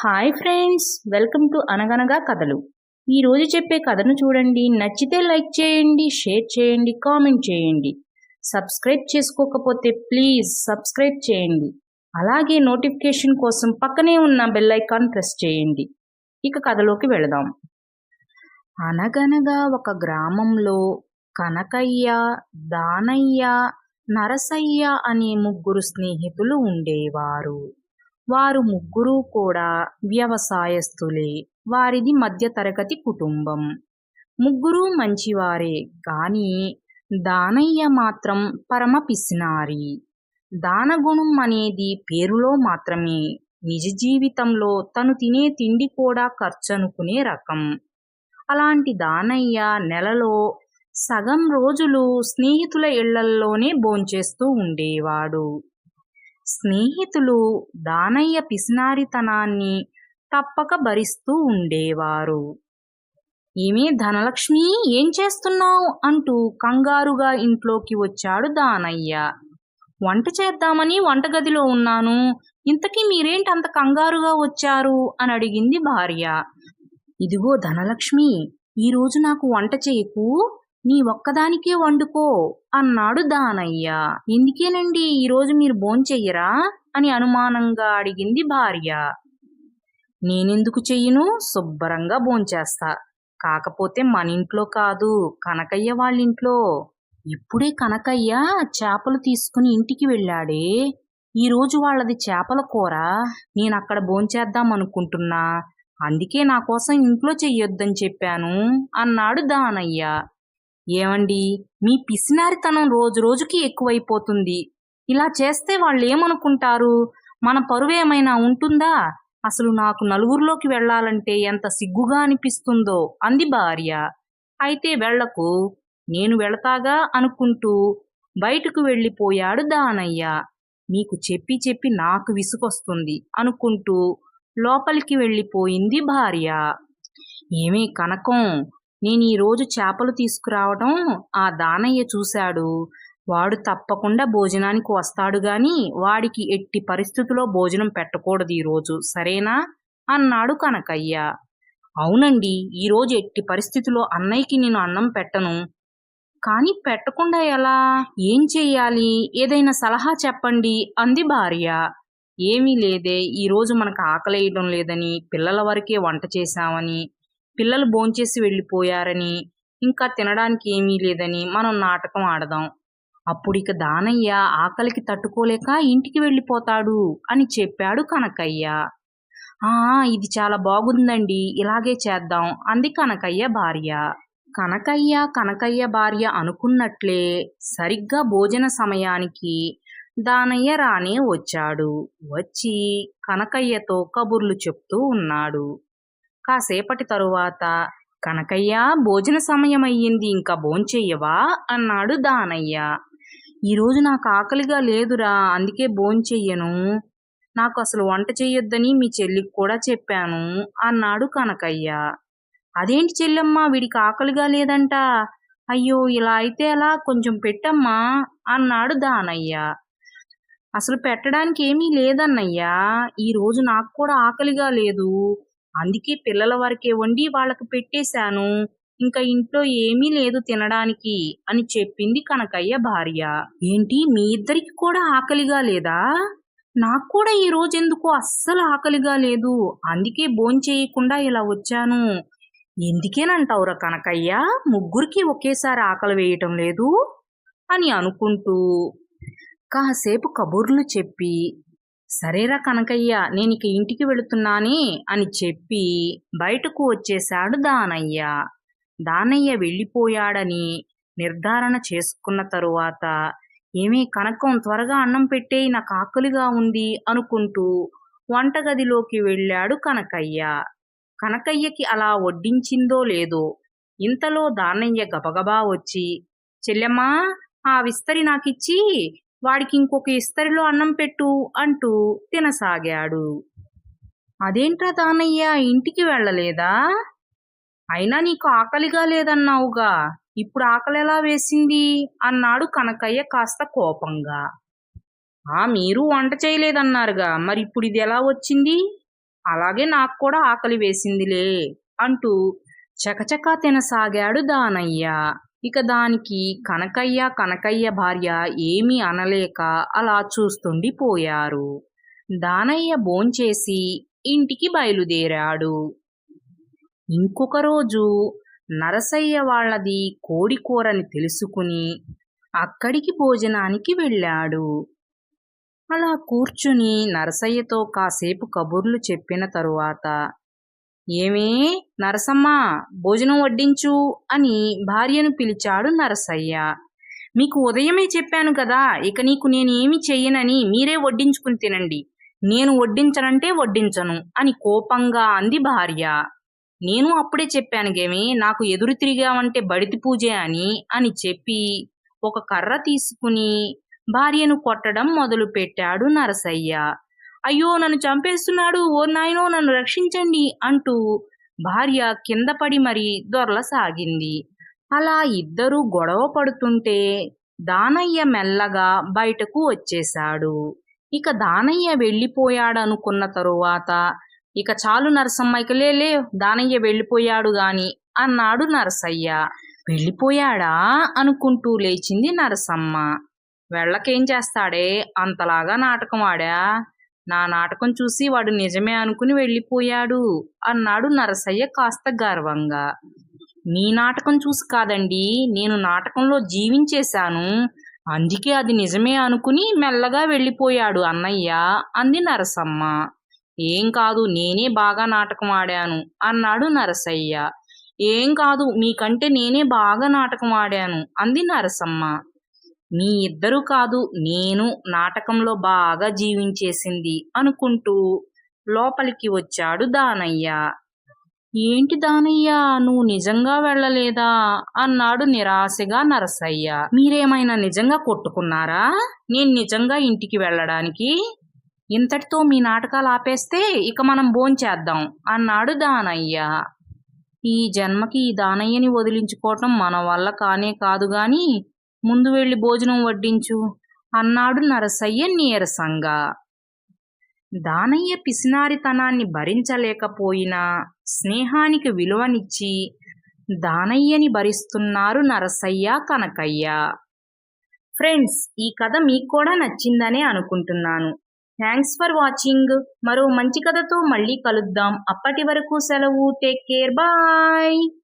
Hi friends welcome to అనగనగా కథలు ఈరోజు చెప్పే కథను చూడండి. నచ్చితే లైక్ చేయండి షేర్ చేయండి కామెంట్ చేయండి. సబ్స్క్రైబ్ చేసుకోకపోతే ప్లీజ్ సబ్స్క్రైబ్ చేయండి. అలాగే నోటిఫికేషన్ కోసం పక్కనే ఉన్న బెల్ ఐకాన్ ప్రెస్ చేయండి. ఇక కథలోకి వెళదాం. అనగనగా ఒక గ్రామంలో కనకయ్య దానయ్య నరసయ్య అనే ముగ్గురు స్నేహితులు ఉండేవారు. వారు ముగ్గురు కూడా వ్యవసాయస్తులే వారిది మధ్యతరగతి కుటుంబం. ముగ్గురూ మంచివారే కానీ దానయ్య మాత్రం పరమ పిసినారి. దానగుణం అనేది పేరులో మాత్రమే. నిజ జీవితంలో తను తినే తిండి కూడా ఖర్చనుకునే రకం. అలాంటి దానయ్య నెలలో సగం రోజులు స్నేహితుల ఇళ్ళల్లోనే భోంచేస్తూ ఉండేవాడు. స్నేహితులు దానయ్య పిసినారితనాన్ని తప్పక భరిస్తూ ఉండేవారు. ఏమే ధనలక్ష్మి ఏం చేస్తున్నావు? అంటూ కంగారుగా ఇంట్లోకి వచ్చాడు దానయ్య. వంట చేద్దామని వంటగదిలో ఉన్నాను. ఇంతకీ మీరేంటి అంత కంగారుగా వచ్చారు? అని అడిగింది భార్య. ఇదిగో ధనలక్ష్మి ఈరోజు నాకు వంట చేయకు. నీ ఒక్కదానికే వండుకో అన్నాడు దానయ్య. ఎందుకేనండి ఈరోజు మీరు భోంచెయ్యరా అని అనుమానంగా అడిగింది భార్య. నేనెందుకు చెయ్యను? శుభ్రంగా భోంచేస్తా కాకపోతే మన ఇంట్లో కాదు కనకయ్య వాళ్ళింట్లో ఇప్పుడే కనకయ్య చేపలు తీసుకుని ఇంటికి వెళ్ళాడే. ఈరోజు వాళ్ళది చేపల కూర. నేను అక్కడ భోంచేద్దాం అనుకుంటున్నా అందుకే నా కోసం ఇంట్లో చెయ్యొద్దని చెప్పాను అన్నాడు దానయ్య. ఏమండి? మీ పిసినారితనం రోజు రోజుకి ఎక్కువైపోతుంది. ఇలా చేస్తే వాళ్ళు ఏమనుకుంటారు మన పరువు ఏమైనా ఉంటుందా? అసలు నాకు నలుగురిలోకి వెళ్ళాలంటే ఎంత సిగ్గుగా అనిపిస్తుందో అంది భార్య. అయితే వెళ్ళకు నేను వెళతాగా అనుకుంటూ బయటకు వెళ్ళిపోయాడు దానయ్య. మీకు చెప్పి చెప్పి నాకు విసుకొస్తుంది అనుకుంటూ లోపలికి వెళ్ళిపోయింది భార్య. ఏమీ కనకం నేను ఈరోజు చేపలు తీసుకురావడం ఆ దానయ్య చూశాడు. వాడు తప్పకుండా భోజనానికి వస్తాడు గాని వాడికి ఎట్టి పరిస్థితుల్లో భోజనం పెట్టకూడదు ఈరోజు సరేనా? అన్నాడు కనకయ్య. అవునండి ఈరోజు ఎట్టి పరిస్థితిలో అన్నయ్యకి నేను అన్నం పెట్టను. కానీ పెట్టకుండా ఎలా? ఏం చెయ్యాలి? ఏదైనా సలహా చెప్పండి అంది భార్య. ఏమీ లేదే ఈరోజు మనకు ఆకలేయడం లేదని పిల్లల వరకే వంట చేశామని. పిల్లలు భోంచేసి వెళ్ళిపోయారని ఇంకా తినడానికి ఏమీ లేదని మనం నాటకం ఆడదాం. అప్పుడు ఇక దానయ్య ఆకలికి తట్టుకోలేక ఇంటికి వెళ్ళిపోతాడు అని చెప్పాడు కనకయ్య. ఆ ఇది చాలా బాగుందండి ఇలాగే చేద్దాం అంది కనకయ్య భార్య. కనకయ్య కనకయ్య భార్య అనుకున్నట్లే సరిగ్గా భోజన సమయానికి దానయ్య రానే వచ్చాడు. వచ్చి కనకయ్యతో కబుర్లు చెప్తూ ఉన్నాడు. కాసేపటి తరువాత కనకయ్య భోజన సమయం అయ్యింది ఇంకా భోంచెయ్యవా అన్నాడు దానయ్య. ఈరోజు నాకు ఆకలిగా లేదురా అందుకే భోంచెయ్యను నాకు అసలు వంట చెయ్యొద్దని మీ చెల్లికి కూడా చెప్పాను అన్నాడు కనకయ్య. అదేంటి చెల్లెమ్మ వీడికి ఆకలిగా లేదంట? అయ్యో ఇలా అయితే అలా కొంచెం పెట్టమ్మా అన్నాడు దానయ్య. అసలు పెట్టడానికి ఏమీ లేదన్నయ్యా ఈరోజు నాకు కూడా ఆకలిగా లేదు. అందుకే పిల్లల వరకే వండి వాళ్ళకి పెట్టేశాను. ఇంకా ఇంట్లో ఏమీ లేదు తినడానికి అని చెప్పింది కనకయ్య భార్య. ఏంటి మీ ఇద్దరికి కూడా ఆకలిగా లేదా? నాకు కూడా ఈ రోజు ఎందుకో అస్సలు ఆకలిగా లేదు? అందుకే భోంచేయకుండా ఇలా వచ్చాను. ఎందుకేనంటావురా కనకయ్య? ముగ్గురికి ఒకేసారి ఆకలి వేయటం లేదు అని అనుకుంటూ కాసేపు కబుర్లు చెప్పి సరేరా కనకయ్య నేను ఇంటికి వెళుతున్నానే అని చెప్పి బయటకు వచ్చేశాడు దానయ్య. దానయ్య వెళ్ళిపోయాడని నిర్ధారణ చేసుకున్న తరువాత ఏమీ కనకం త్వరగా అన్నం పెట్టేయి నాకు ఆకలిగా ఉంది అనుకుంటూ వంటగదిలోకి వెళ్ళాడు కనకయ్య. కనకయ్యకి అలా వడ్డించిందో లేదో ఇంతలో దానయ్య గబగబా వచ్చి చెల్లెమ్మా ఆ విస్తరి నాకిచ్చి వాడికి ఇంకొక ఇస్తరిలో అన్నం పెట్టు అంటూ తినసాగాడు. అదేంట్రా తానయ్య ఇంటికి వెళ్ళలేదా? అయినా నీకు ఆకలిగా లేదన్నావుగా. ఇప్పుడు ఆకలి ఎలా వేసింది? అన్నాడు కనకయ్య కాస్త కోపంగా. ఆ మీరు వంట చేయలేదన్నారుగా. మరి ఇప్పుడు ఇది ఎలా వచ్చింది? అలాగే నాకు కూడా ఆకలి వేసిందిలే అంటూ చకచకా తినసాగాడు దానయ్య. ఇక దానికి కనకయ్య కనకయ్య భార్య ఏమీ అనలేక అలా చూస్తుండిపోయారు. దానయ్య భోంచేసి ఇంటికి బయలుదేరాడు. ఇంకొక రోజు నరసయ్య వాళ్ళది కోడి కూరని తెలుసుకుని అక్కడికి భోజనానికి వెళ్ళాడు. అలా కూర్చుని నరసయ్యతో కాసేపు కబుర్లు చెప్పిన తరువాత ఏమే? నరసమ్మ భోజనం వడ్డించు అని భార్యను పిలిచాడు నరసయ్య. మీకు ఉదయమే చెప్పాను కదా ఇక నీకు నేను ఏమి చెయ్యనని మీరే వడ్డించుకుని తినండి. నేను వడ్డించనంటే వడ్డించను అని కోపంగా అంది భార్య. నేను అప్పుడే చెప్పాను గేమి నాకు ఎదురు తిరిగావంటే బడితి పూజే అని అని చెప్పి ఒక కర్ర తీసుకుని భార్యను కొట్టడం మొదలుపెట్టాడు నరసయ్య. అయ్యో నన్ను చంపేస్తున్నాడు. ఓ నాయనో నన్ను రక్షించండి అంటూ భార్య కింద పడి మరీ దొరలసాగింది అలా ఇద్దరూ గొడవ పడుతుంటే దానయ్య మెల్లగా బయటకు వచ్చేశాడు. ఇక దానయ్య వెళ్ళిపోయాడనుకున్న తరువాత ఇక చాలు నరసమ్మ ఇక లేలే దానయ్య వెళ్ళిపోయాడు గాని అన్నాడు నరసయ్య. వెళ్ళిపోయాడా? అనుకుంటూ లేచింది నరసమ్మ. వెళ్ళకేం చేస్తాడే? అంతలాగా నాటకం ఆడా? నా నాటకం చూసి వాడు నిజమే అనుకుని వెళ్ళిపోయాడు అన్నాడు నరసయ్య కాస్త గర్వంగా. మీ నాటకం చూసి కాదండి నేను నాటకంలో జీవించేశాను అందుకే అది నిజమే అనుకుని మెల్లగా వెళ్ళిపోయాడు అన్నయ్య అంది నరసమ్మ. ఏం కాదు నేనే బాగా నాటకం ఆడాను అన్నాడు నరసయ్య. ఏం కాదు మీకంటే నేనే బాగా నాటకం ఆడాను అంది నరసమ్మ. మీ ఇద్దరు కాదు నేను నాటకంలో బాగా జీవించేసింది అనుకుంటూ లోపలికి వచ్చాడు దానయ్య. ఏంటి దానయ్య నువ్వు నిజంగా వెళ్ళలేదా? అన్నాడు నిరాశగా నరసయ్య. మీరేమైనా నిజంగా కొట్టుకున్నారా? నేను నిజంగా ఇంటికి వెళ్ళడానికి? ఇంతటితో మీ నాటకాలు ఆపేస్తే ఇక మనం భోంచేద్దాం అన్నాడు దానయ్య. ఈ జన్మకి ఈ దానయ్యని వదిలించుకోవటం మన వల్ల కానే కాదు గాని ముందు వెళ్ళి భోజనం వడ్డించు. అన్నాడు నరసయ్య నీరసంగా. దానయ్య పిసినారితనాన్ని భరించలేకపోయినా స్నేహానికి విలువనిచ్చి దానయ్యని భరిస్తున్నారు నరసయ్య కనకయ్య. ఫ్రెండ్స్ ఈ కథ మీకు కూడా నచ్చిందనే అనుకుంటున్నాను. Thanks for watching. మరో మంచి కథతో మళ్ళీ కలుద్దాం. అప్పటి వరకు సెలవు. Take care. బాయ్.